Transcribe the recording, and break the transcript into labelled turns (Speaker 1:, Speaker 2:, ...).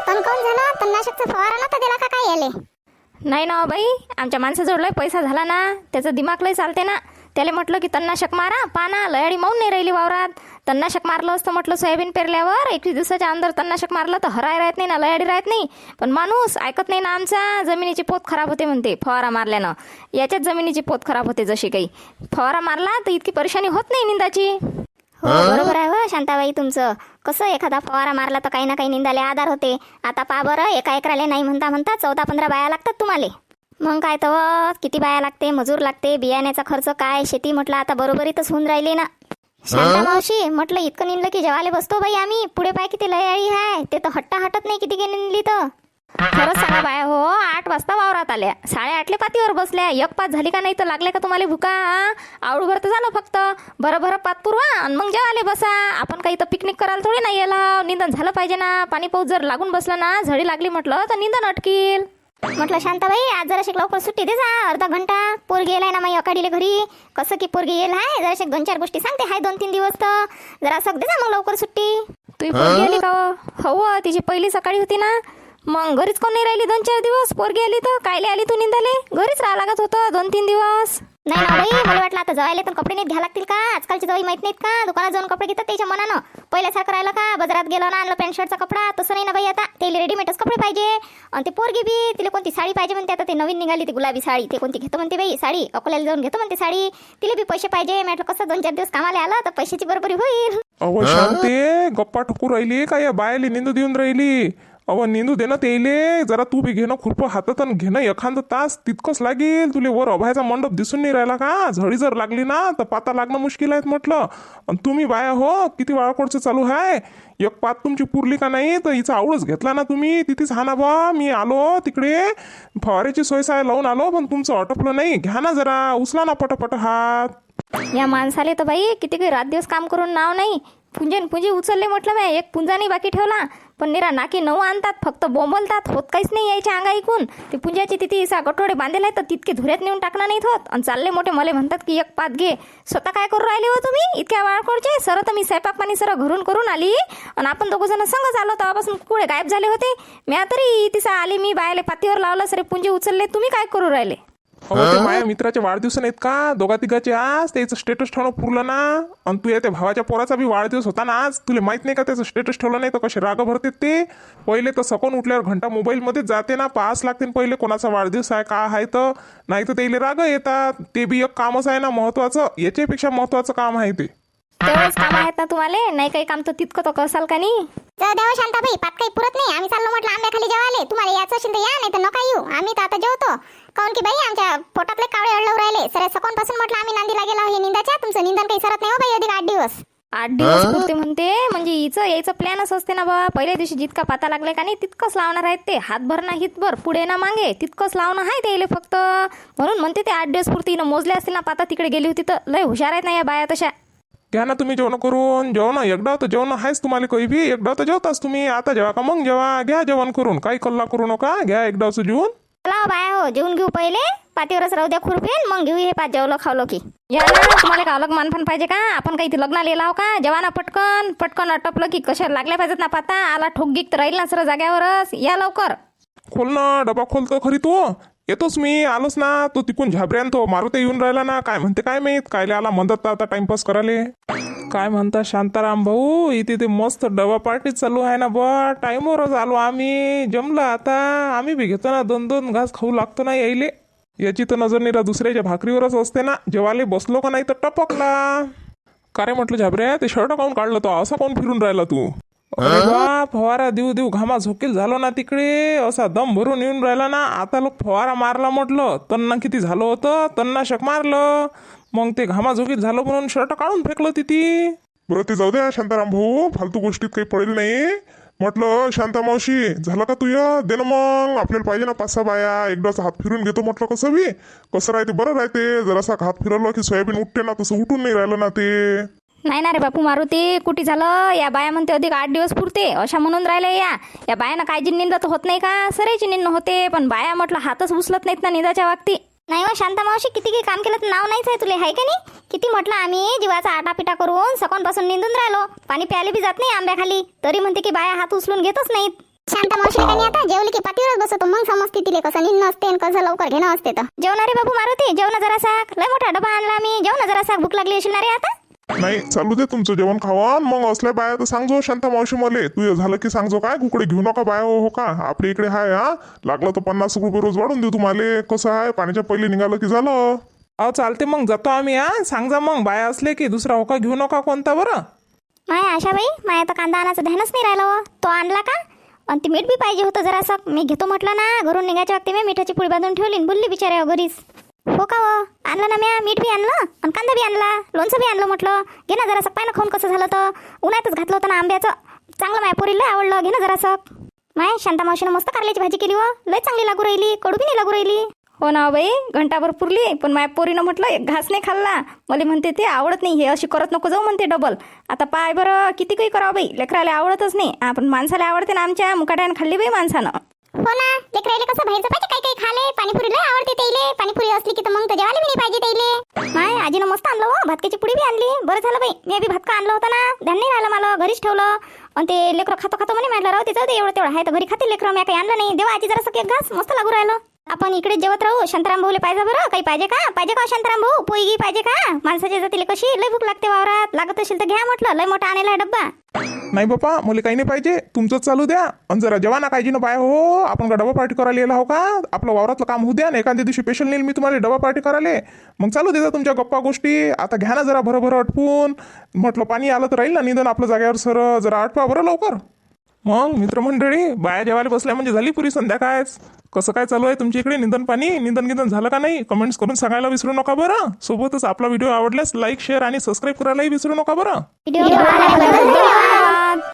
Speaker 1: तण काऊन झालं? तणनाशकचा फवारा नव्हता दिला का काय याले?
Speaker 2: नाही ना हो बाई आमच्या माणसाजवळ पैसा झाला ना. त्याचं दिमाग लय चालते ना. त्याला म्हटलं की तन्नाशक मारा पाना लयाडी माऊन नाही राहिली वावरात. तन्नाशक मारलं असतं म्हटलं सोयाबीन पेरल्यावर. एकवीस दिवसाच्या अंदर तन्नाशक मारलं तर हराय राहत नाही ना लयाडी राहत नाही. पण माणूस ऐकत नाही ना आमचा जमिनीची पोत खराब होते म्हणते फवारा मारल्यानं. याच्यात जमिनीची पोत खराब होते जशी काही. फवारा मारला तर इतकी परेशानी होत नाही निंदाची.
Speaker 1: हो बरोबर हो शांताबाई तुमचं? कसं एखादा फवारा मारला तर काही ना काही निंदाले आधार होते. आता पा बरं एका एकराले नाही म्हणता म्हणता चौदा पंधरा बाया लागतात तुम्हाला. मग काय तर किती बाया लागते मजूर लागते बियाण्याचा खर्च काय शेती म्हटलं आता बरोबरीतच होऊन राहिली ना. शांता मावशी म्हटलं इतकं निंदलं की जेवाले बसतो बाई आम्ही. पुढे पाय किती लयाळी आहे ते तर हट्टा हटत नाही किती निंदली तर.
Speaker 2: खरंच सांगा बाया हो आठ वाजता वावरात आल्या. साडेआठले पातीवर बसल्या. एक पाच झाली का नाही तर लागले का तुम्हाला भुका? आवडूभर तर झालं फक्त. बरं बरं पात पुरवा आणि मग जेवाले बसा. आपण काही तर पिकनिक करायला थोडी नाही याला निंदन झालं पाहिजे ना. पाणी पाऊस जर लागून बसलं ना झडी लागली म्हटलं तर निंदन अटकील.
Speaker 1: म्हटलं शांताबाई आज जरा लवकर सुट्टी दे जा. अर्धा घंटा. पोरगी येलाय ना मग अकाडीले घरी. कसं की पोरगी येईल आहे. जरा दोन चार गोष्टी सांगते. हाय दोन तीन दिवस तर. जरा सग दे जा मग लवकर सुट्टी.
Speaker 2: तुम्ही पोरगी आली का हो? हो तिची पहिली सकाळी होती ना. मग घरीच कोण नाही राहिली? दोन चार दिवस? पोरगी आली तर? कायले आली तू निंदाले? घरीच राहा लागत होतं दोन तीन दिवस.
Speaker 1: नाही ना बाई मला वाटलं आता जवायला तर कपडे नीट घ्या लागतील का? आजकालची जवाई माहीत नाहीत का? दुकानात जाऊन कपडे घेतात त्याच्या मनानं. पहिल्यासारखं राहिलं का? बाजारात गेलो ना आणलं पॅन्ट शर्टचा कपडा. तसं नाही ना बाई आता. ते रेडीमेडच कपडे पाहिजे. आणि ते पोरगी बी तिला कोणती साडी पाहिजे म्हणते आता. ते नवीन निघाली ती गुलाबी साडी. ते कोणती घेतो म्हणते बाई साडी. अकोल्याला जाऊन घेतो म्हणते साडी. तिला बी पैसे पाहिजे. म्हटलं कसं दोन चार दिवस कामाला आलं? तर पैशाची बरोबरी होईल.
Speaker 3: शांते. गप्पा ठोकू राहिली का? या बायाली निंदू देऊन राहिली. अव निंदू दे ना तेले जरा तू बी घेणं खुरपं हातात आणि घेणं एखादं तास तितकंच लागेल. तुले वर अभयाचा मंडप दिसून नाही राहिला का? झडी जर लागली ना तर पाता लागणं मुश्किल आहेत म्हटलं. आणि तुम्ही बाया हो किती वाळकोडचं चालू आहे एक पात तुमची पुरली का नाही? तर हिचा आवडच घेतला ना तुम्ही. तिथेच हा ना बा मी आलो तिकडे. फवाऱ्याची सोय साय लावून आलो पण तुमचं अटपलं नाही. घ्या ना जरा. उचला ना पटापट हात.
Speaker 2: या माणसाले तर बाई किती काही रात दिवस काम करून नाव नाही. पुंजेन पुंजे उचलले म्हटलं मी एक पुंजाने बाकी ठेवला. पण निरा नाकी नऊ आणतात फक्त बोंबलतात. होत काहीच नाही यायच्या अंगा ऐकून. ते पुंजाची तिथे इसा गठोडे बांधलेले आहेत तर तितके धुऱ्यात नेऊन टाकणार नाहीत होत. आणि चालले मोठे मले म्हणतात की एक पात घे. स्वतः काय करू राहिले हो तुम्ही? इतक्या वाळकोडचे सर तर मी स्वयंपाक पाणी सर घरून करून आली. आणि आपण दोघं जण संगच आलो तेव्हापासून कुठे गायब झाले होते. म्या तरी तिसा आली मी बायले पातीवर लावलं सरे पुंजे उचलले. तुम्ही काय करू राहिले?
Speaker 3: अहो ते माझ्या मित्राचे वाढदिवस नाहीत का? दोघा तिघाचे आज त्याचं स्टेटस ठेवणं पुरलं ना. आणि तू या त्या भावाच्या पोराचा बी वाढदिवस होता ना आज. तुला माहीत नाही का त्याचं स्टेटस ठेवलं नाही? तर कसे राग भरते ते? पहिले तर सकून उठल्यावर घंटा मोबाईलमध्ये जाते ना. पास लागते पहिले कोणाचा वाढदिवस आहे का आहे तर. नाही तर त्याला राग येतात. ते बी एक कामच आहे ना महत्वाचं. याच्यापेक्षा महत्वाचं काम आहे ते.
Speaker 2: तेवढंच काम आहेत ना तुम्हाला. नाही काही काम तर तितकं तर करसाल का नाही?
Speaker 1: जाऊ द्या हो शांताबाई. पात काही पुरत नाही. आम्ही चाललो म्हटलं आंब्याखाली जेवाले तुम्हाला याचं असेल तर या नाही तर नका येऊ. आम्ही तर आता जेवतो. काऊन की बाई आमच्या पोटातले कावळे अडलव राहिले. सरपासून म्हटलं आम्ही नांदीला गेलो हे निंदाच्या. तुमचं निंदन काही सरत नाही हो बाई अधिक आठ दिवस.
Speaker 2: आठ दिवस पुरते म्हणते. म्हणजे हिचं यायचं प्लॅनच असते ना बा. पहिल्या दिवशी जितका पाता लागले का नाही तितकंच लावणार आहेत ते. हातभर ना हितभर पुढे ना मागे. तितकंच लावणं आहे त्याला फक्त. म्हणून म्हणते ते आठ दिवस पुरते. मोजले असतील ना पाता तिकडे गेली होती तर लय हुशार आहेत ना या बाया तशा.
Speaker 3: घ्या ना तुम्ही जेवण करून जेवण एकदा तर जेवण आहेच तुम्हाला काही बी. एकदा तर जेवताच तुम्ही. आता जेवा का मग जेवा. घ्या जेवण करून. काही कल्ला करू नका. घ्या एकदाचं जेवून
Speaker 1: चला हो बाय हो जेवून घेऊ पहिले. पातीवरच राहू द्या खुरपेन मग घेऊ हे पाच जेवलं खावलं की.
Speaker 2: या ना तुम्हाला का अलग मानफान पाहिजे का? आपण काही इथे लग्नाला लाव का? जेवाना पटकन पटकन अटपलं की कशा लागल्या पाहिजेत ना पाता? आला ठोक तर राहील ना सर जाग्यावरच. या लवकर.
Speaker 3: खोल ना डबा खोलतो खरी तू. येतोच मी आलोच ना. तो तिकून झाबऱ्यान तो मारुती येऊन राहिला ना. काय म्हणते काय माहीत? कायले आला मदत आता टाइमपास करायला. काय म्हणता शांताराम भाऊ? इथे ते मस्त डबा पार्टी चालू आहे ना बा. टाईमवरच आलो आम्ही. जमलं आता. आम्ही बी घेतो ना. दोन दोन घास खाऊ लागतो ना यायले. याची तर नजर निरा दुसऱ्याच्या भाकरीवरच असते ना. जेवाले बसलो का नाही तर टपकला. का रे म्हटलं झाबऱ्या? ते शर्ट काऊन काढलं तो? असा कोण फिरून राहिला तू? अरे बा फवारा देऊ देऊ घामा झोकेल झालो ना तिकडे. असा दम भरून येऊन राहिला ना आता लोक फवारा मारला म्हटलं तन्ना किती झालं होतं? तन्नाशक मारलं. मग ते घामा झोकीत झालं म्हणून शर्ट काढून फेकलं तिथे.
Speaker 4: बरं ते जाऊ द्या शांताराम भाऊ. फालतू गोष्टीत काही पडेल नाही. म्हटलं शांता मावशी झालं का तुझं? दे ना मग. आपल्याला पाहिजे ना पाच सहा बाया. एकदाच हात फिरून घेतो म्हटलं कसं बी. कसं राहते बरं राहते. जरासा हात फिरवलं की सोयाबीन उठते ना तसं उठून नाही राहिलं ना ते.
Speaker 2: नाही ना रे बापू मारुती कुठे झालं? या बाया म्हणते अधिक आठ दिवस पुरते. अशा म्हणून राहिल्या या. या बायानं काळजी निंदा तर होत नाही का? सरायची निंद होते पण बाया म्हटलं हातच उचलत नाहीत ना निंदाच्या बाबतीत
Speaker 1: नाही हो शांता मावशी किती काही काम केलं तर नाव नाहीच आहे तुला आहे का नाही? किती म्हटलं आम्ही जीवाचा आटापिटा करून सकाळपासून निंदून राहिलो. पाणी प्यायला बी जात नाही आंब्याखाली तरी म्हणते की बाया हात उचलून घेतच नाहीत. शांता मावशी काही आता जेवली की पाठीवरच बसतो. मग समजते तिले कसं निन्न असते आणि कसं लवकर घेणं असते तर. जेवणारे बाबू मारुती जेवण जरा साक लय मोठा डबा आणला मी जेवण जरा साक भूक लागली असेल ना रे आता?
Speaker 4: नाही चालू दे तुमचं जेवण खावा मग असल्या बाया तर सांगजो शांता मावशी मले. तू झालं की सांगजो काय? कुकडे घेऊ नका बाया हो का? आपल्या इकडे हाय हा. लागलं तर पन्नास रुपये रोज वाढून देऊ तुम्हाला. कसं आहे? पाण्याच्या पहिले निघालं की झालं.
Speaker 3: अहो चालते मग. जातो आम्ही हा. सांगा मग. बाया असले की दुसरा होका घेऊ नका कोणता बरं.
Speaker 1: माय आशाबाई माय आता कांदा आणायचं ध्यानच नाही राहिलं हो. तो आणला का? आणि ते मीठ बी पाहिजे होतं जरासं. मी घेतो म्हटलं ना घरून निघायच्या वक्ती मी मिठाची पुडी बांधून ठेवली बोलली बिचारे घरीच. हो का हो? आणलं ना म्या मीठ बी आणलं आणि कांदा बी आणला लोणचं बी आणलं म्हटलं. घे ना जरासं पाय ना खाऊन कसं झालं तर. उन्हातच घातलं होतं ना आंब्याचं. चांगलं माय पोरीला आवडलं. घे ना जरासं. माय शांता मावशीनं मस्त कारल्याची भाजी केली व लय चांगली लागू राहिली कडू बी नाही लागू राहिली.
Speaker 2: हो ना हो बाई घंटाभर पुरली पण माझ्या पोरीनं म्हटलं एक घास नाही खाल्ला. मला म्हणते ते आवडत नाही हे अशी करत नको जाऊ म्हणते डबल आता पाय बरं किती काही करावं बाई लेकराला आवडतच नाही. आपण माणसाला आवडते ना आमच्या मुकाट्यानं खाल्ली बाई माणसानं.
Speaker 1: हो ना लेकरायले कसं बाहेरचं पाहिजे काही काही खाले पाणीपुरी लय आवडते तेले पाणीपुरी असली की तर मग तर जेवायला बी नाही पाहिजे तेले माय आजीनं मस्त आणलं हो भातक्याची पुडी बी आणली. बरं झालं बाई मी बी भात का आणलं होतं ना? ध्यान नाही राहिलं मला घरीच ठेवलं. आणि ते लेकरं खातो खातो म्हणे म्हटलं राहू तिचं ते एवढं तेवढं. आहे तर घरी खाते लेकरं मी काही आणलं नाही. देवा आजी जरा एक घास मस्त लागू राहिलं. आपण इकडे जेवत राहू. शांताराम भाऊले पाहिजे बरं. काही पाहिजे का? पाहिजे का हो शांताराम भाऊ? पोईगी पाहिजे का? माणसाच्या जातील कशी? लय भूक लागते वावरात. लागत असेल तर घ्या म्हटलं. लय मोठा आणलेला डब्बा.
Speaker 3: नाही बापा मला काही नाही पाहिजे. तुमचंच चालू द्या. आणि जरा जेव्हा काळजी ना बाय हो, हो, हो आपण का डबा पार्टी करायला येला हो का? आपलं वावरातलं काम होऊ द्या. ना एखाद्या दिवशी पेशंट नेईल मी तुम्हाला डबा पार्टी करायला. मग चालू देता तुमच्या गप्पा गोष्टी. आता घ्या ना जरा भरभर अटपून म्हटलं पाणी आलं तर राहील ना निधन आपलं जागेवर सर. जरा आटपा बरं लवकर. मग मित्रमंडळी बाया जेवायला बसल्या म्हणजे झाली पुरी संध्याकाळच. कसं काय चालू आहे तुमच्या इकडे? निधन पाणी? निधन गिधन झालं का नाही? कमेंट्स करून सांगायला विसरू नका बरं. सोबतच आपला व्हिडिओ आवडल्यास लाईक शेअर आणि सबस्क्राईब करायलाही विसरू नका बरं.